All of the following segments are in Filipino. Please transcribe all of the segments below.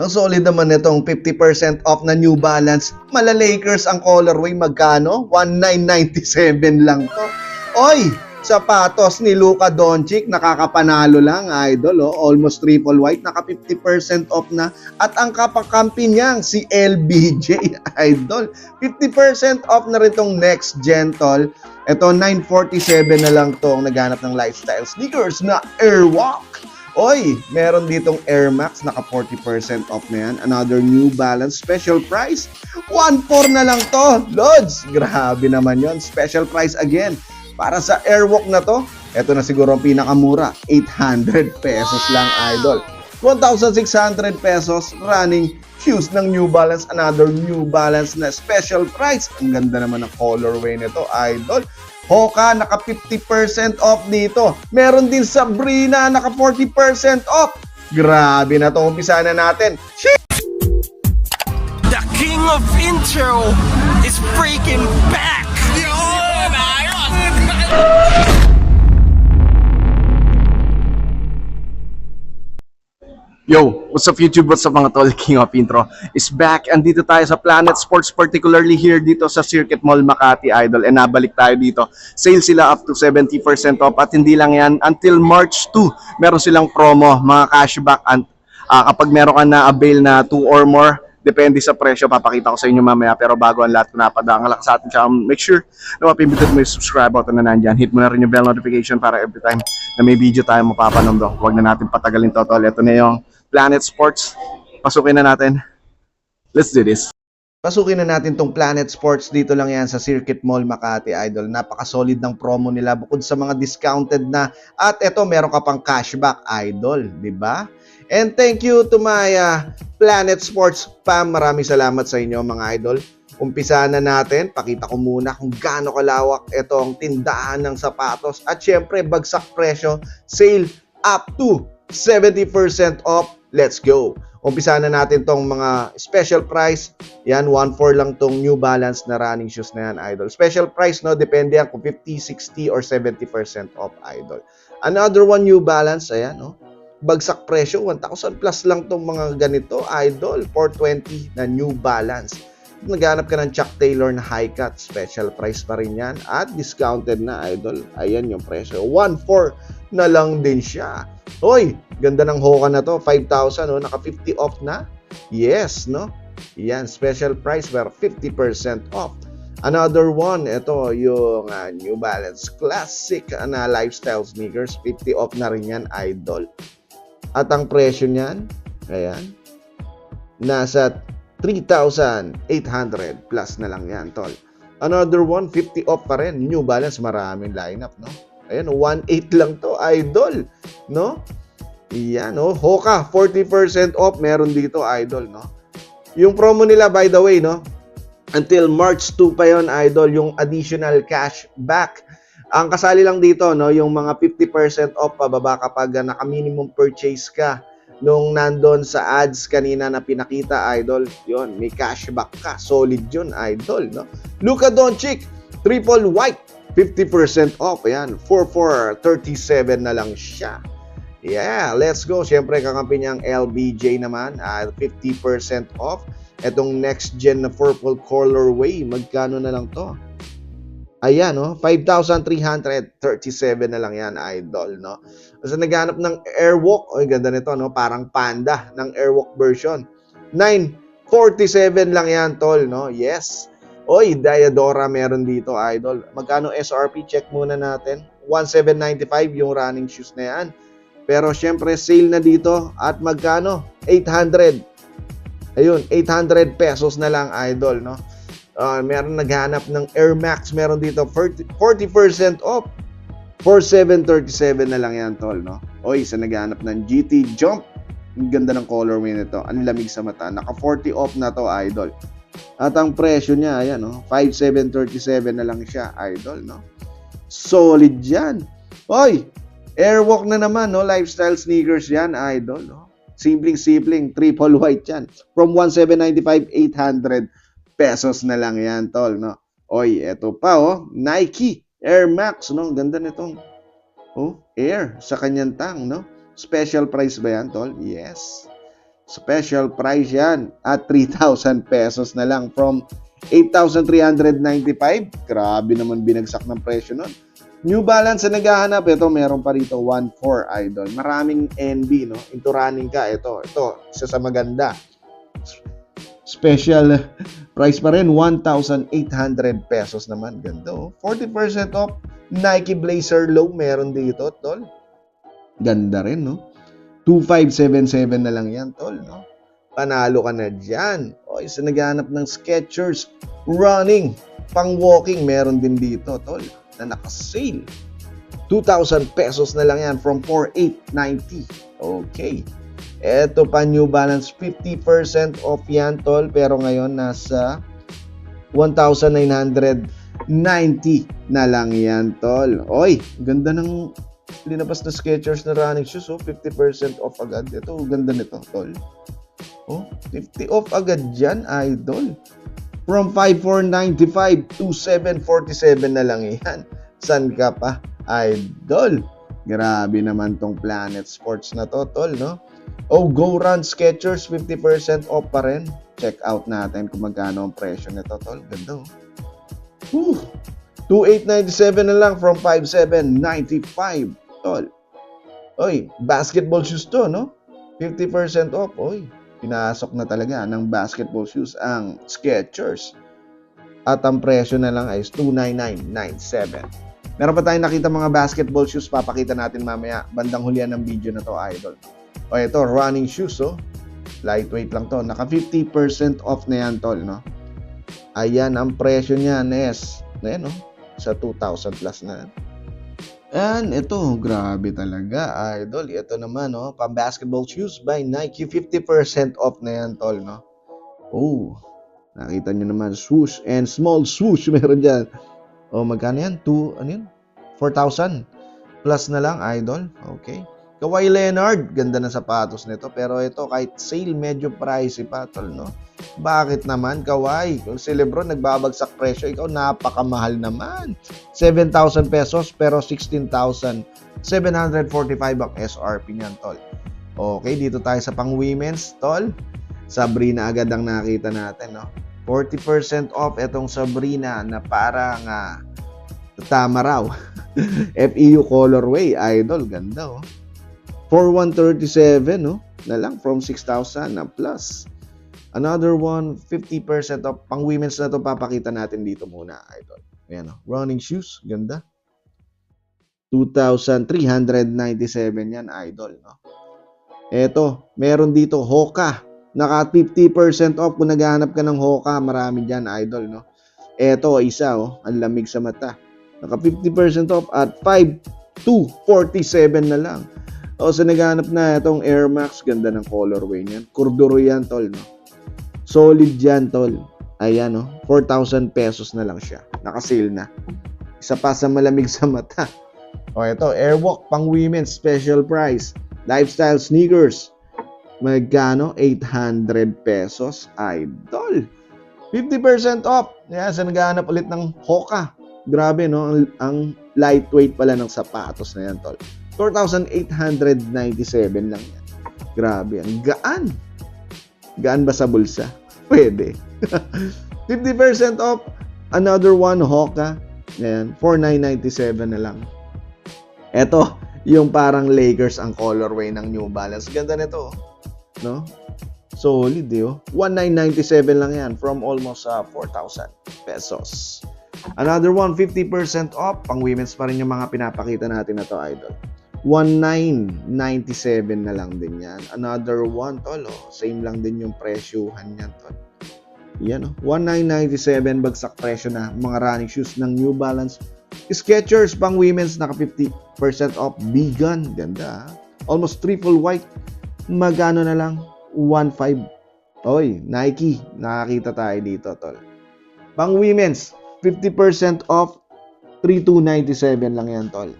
Ang solid naman nitong 50% off na New Balance. Mala Lakers ang colorway magkano? 1997 lang to. Oy, sapatos ni Luka Doncic nakakapanalo lang, idol oh. Almost triple white, naka 50% off na. At ang kapakampi niyang si LBJ, idol. 50% off na rin tong next gen tol. Ito 947 na lang tong naghanap ng lifestyle sneakers na Airwalk. Oy, meron ditong Air Max, naka 40% off na yan. Another New Balance special price. 1.4 na lang to. Lods, grabe naman yon Special price again. Para sa Airwalk na to, ito na siguro ang pinakamura. 800 pesos lang, idol. 1,600 pesos running shoes ng New Balance. Another New Balance na special price. Ang ganda naman ng colorway nito, idol. Hoka, naka 50% off dito. Meron din Sabrina, naka 40% off. Grabe na to. Umpisa na natin. Shit! The king of intro is freaking back! Yun! Yo, what's up YouTube? What's up mga tol? King of Intro is back. Andito tayo sa Planet Sports, particularly here dito sa Circuit Mall Makati Idol. And nabalik tayo dito. Sale sila up to 70% off at hindi lang yan. Until March 2, meron silang promo, mga cashback. And, ah, kapag meron ka na avail na 2 or more, depende sa presyo, papakita ko sa inyo mamaya. Pero bago ang lahat ko napadaan lang sa atin, tsaka make sure na mapindutin mo yung subscribe button na nandyan. Hit mo na rin yung bell notification para every time na may video tayo mapapanood. Huwag na natin patagalin to, tol. Ito na yung Planet Sports. Pasukin na natin. Let's do this. Pasukin na natin tong Planet Sports dito lang yan sa Circuit Mall Makati Idol. Napaka-solid ng promo nila bukod sa mga discounted na at eto meron ka pang cashback Idol, 'di ba? And thank you to my uh, Planet Sports fam. Maraming salamat sa inyo mga idol. Umpisa na natin. Pakita ko muna kung gaano kalawak itong tindahan ng sapatos. At syempre, bagsak presyo. Sale up to 70% off. Let's go. Umpisa na natin tong mga special price. Yan, 1.4 lang tong New Balance na running shoes na yan, idol. Special price, no? Depende yan kung 50, 60, or 70% off, idol. Another one, New Balance. Ayan, no? Bagsak presyo, 1,000 plus lang tong mga ganito, idol. 420 na New Balance. Naghanap ka ng Chuck Taylor na high cut, special price pa rin yan. At discounted na, idol. Ayan yung presyo. 1.4 na lang din siya. Hoy, ganda ng Hoka na to. 5,000, no? Naka 50 off na. Yes, no? Yan, special price pero 50% off. Another one, ito yung ah, New Balance Classic ah, na lifestyle sneakers. 50 off na rin yan, idol. At ang presyo niyan, ayan, nasa 3,800 plus na lang yan, tol. Another one, 50 off pa rin. New Balance, maraming lineup, no? Ayan, 1.8 lang to, idol, no? Yan, no? Hoka, 40% off, meron dito, idol, no? Yung promo nila, by the way, no? Until March 2 pa yon idol, yung additional cash back. Ang kasali lang dito, no, yung mga 50% off pababa kapag uh, naka-minimum purchase ka nung nandun sa ads kanina na pinakita, idol. yon may cashback ka. Solid yun, idol, no? Luka Doncic, triple white, 50% off. Ayan, 4437 na lang siya. Yeah, let's go. Siyempre, kakampi niyang LBJ naman, ah, 50% off. Etong next gen na purple colorway, magkano na lang to? Ayan, no? 5,337 na lang yan, idol, no? Kasi naghanap ng Airwalk, oy ganda nito, no? Parang panda ng Airwalk version. 947 lang yan, tol, no? Yes. Oy, Diadora meron dito, idol. Magkano SRP? Check muna natin. 1795 yung running shoes na yan. Pero syempre, sale na dito. At magkano? 800. Ayun, 800 pesos na lang, idol, no? Uh, meron naghanap ng Air Max, meron dito 40, 40% off. 4737 na lang yan, tol, no? Oy, sa naghanap ng GT Jump, ang ganda ng colorway nito. Ang lamig sa mata. Naka 40 off na to, idol. At ang presyo niya, ayan, no? 5737 na lang siya, idol, no? Solid yan. Oy, Airwalk na naman, no? Lifestyle sneakers yan, idol, no? Simpleng-simpleng, triple white yan. From 1795, 800 pesos na lang yan, tol, no? Oy, eto pa, oh. Nike Air Max, no? Ganda nitong, oh, Air sa kanyang tang, no? Special price ba yan, tol? Yes. Special price yan at 3,000 pesos na lang from 8,395. Grabe naman binagsak ng presyo nun. New Balance na naghahanap, ito meron pa rito 1.4 idol. Maraming NB, no? Into running ka, ito. Ito, isa sa maganda. Special price pa rin, 1,800 pesos naman. Ganda, oh. 40% off. Nike Blazer Low, meron dito, tol. Ganda rin, no? 2577 na lang yan, tol, no? Panalo ka na dyan. O, isa naghahanap ng Skechers running. Pang walking, meron din dito, tol, na naka-sale. 2,000 pesos na lang yan from 4,890. Okay. Eto pa New Balance, 50% off yan, tol. Pero ngayon, nasa 1,990 na lang yan, tol. Oy, ganda ng linabas na Skechers na running shoes, oh. 50% off agad. Ito, ganda nito, tol. Oh, 50 off agad dyan, idol. From 5,495 to 747 na lang yan. San ka pa, idol? Grabe naman tong Planet Sports na to, tol, no? Oh, Go Run Skechers, 50% off pa rin. Check out natin kung magkano ang presyo nito, tol. Ganda, oh. Whew. 2,897 na lang from 5,795, tol. Oy, basketball shoes to, no? 50% off, oy. Pinasok na talaga ng basketball shoes ang Skechers. At ang presyo na lang ay 29997. Meron pa tayong nakita mga basketball shoes. Papakita natin mamaya. Bandang hulihan ng video na to, idol. O ito, running shoes, oh. Lightweight lang to. Naka 50% off na yan, tol, no? Ayan, ang presyo niya, Nes. Ayan, no? Sa 2,000 plus na. And ito, grabe talaga, idol. Ito naman, no? Pang basketball shoes by Nike. 50% off na yan, tol, no? Oh, nakita nyo naman, swoosh and small swoosh meron dyan. Oh, magkano yan? 2, ano yun? 4,000 plus na lang, idol. Okay. Kawhi Leonard, ganda ng sapatos nito. Pero ito, kahit sale, medyo pricey pa, tol, no? Bakit naman, Kawhi? Kung si Lebron nagbabagsak presyo, ikaw napakamahal naman. 7,000 pesos, pero 16,745 ang SRP niyan, tol. Okay, dito tayo sa pang women's, tol. Sabrina agad ang nakita natin, no? 40% off itong Sabrina na parang ah, tama raw. FEU colorway, idol, ganda, oh. For 137, no? Na lang from 6,000 na plus. Another one, 50% off. Pang women's na to papakita natin dito muna, idol. Ayan, oh. Running shoes, ganda. 2,397 yan, idol, no? Eto, meron dito, Hoka. Naka 50% off kung naghahanap ka ng Hoka. Marami dyan, idol, no? Eto, isa, oh. Ang lamig sa mata. Naka 50% off at 5,247 na lang. O sa naghanap na itong Air Max, ganda ng colorway niyan. Korduro yan, tol, no? Solid yan, tol. Ayan, no? 4,000 pesos na lang siya. Naka-sale na. Isa pa sa malamig sa mata. O ito, Airwalk pang women special price. Lifestyle sneakers. Magkano? 800 pesos. Idol. 50% off. Yan, sa naghahanap ulit ng Hoka. Grabe, no? Ang, ang lightweight pala ng sapatos na yan, tol. 4,897 lang yan. Grabe, ang gaan. Gaan ba sa bulsa? Pwede. 50% off. Another one, Hoka. Ayan, 4,997 na lang. Eto, yung parang Lakers ang colorway ng New Balance. Ganda nito, no? Solid, eh, oh. 1,997 lang yan from almost uh, 4,000 pesos. Another one, 50% off. Pang women's pa rin yung mga pinapakita natin na to, idol. 1,997 na lang din yan. Another one, tol, oh. Same lang din yung presyuhan yan, tol. Yan, oh. 1,997 bagsak presyo na mga running shoes ng New Balance. Skechers pang women's naka 50% off. Vegan, ganda. ah. Almost triple white. Magano na lang? 1,500. Oy, Nike. Nakakita tayo dito, tol. Pang women's, 50% off. 3,297 lang yan, tol.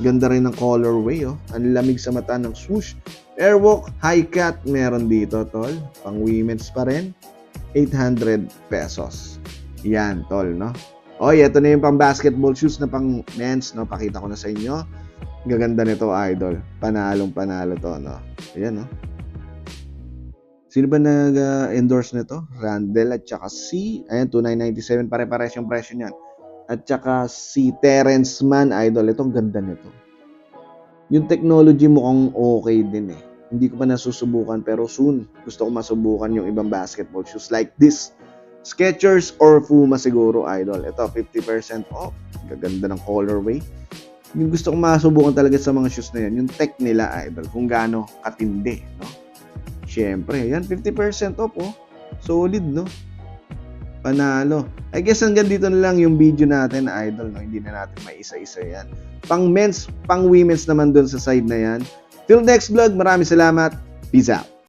Ganda rin ng colorway, oh. Ang lamig sa mata ng swoosh. Airwalk High Cat meron dito, tol. Pang women's pa rin. 800 pesos. Yan, tol, no? Oy, ito na yung pang basketball shoes na pang men's, no? Pakita ko na sa inyo. Gaganda nito, idol. Panalong panalo to, no? Ayan, no? Sino ba nag-endorse nito? Randall at saka si, ayan, 2997, pare-pares yung presyo niyan. At saka si Terrence Mann, idol. Ito, ang ganda nito. Yung technology mukhang okay din eh. Hindi ko pa nasusubukan pero soon gusto ko masubukan yung ibang basketball shoes like this. Skechers or Puma siguro, idol. Ito, 50% off. Gaganda ng colorway. Yung gusto kong masubukan talaga sa mga shoes na yan, yung tech nila, idol. Kung gaano katindi, no? Siyempre, yan, 50% off, oh. Solid, no? Panalo. I guess hanggang dito na lang yung video natin, idol, no? Hindi na natin may isa-isa yan. Pang men's, pang women's naman dun sa side na yan. Till next vlog, maraming salamat. Peace out.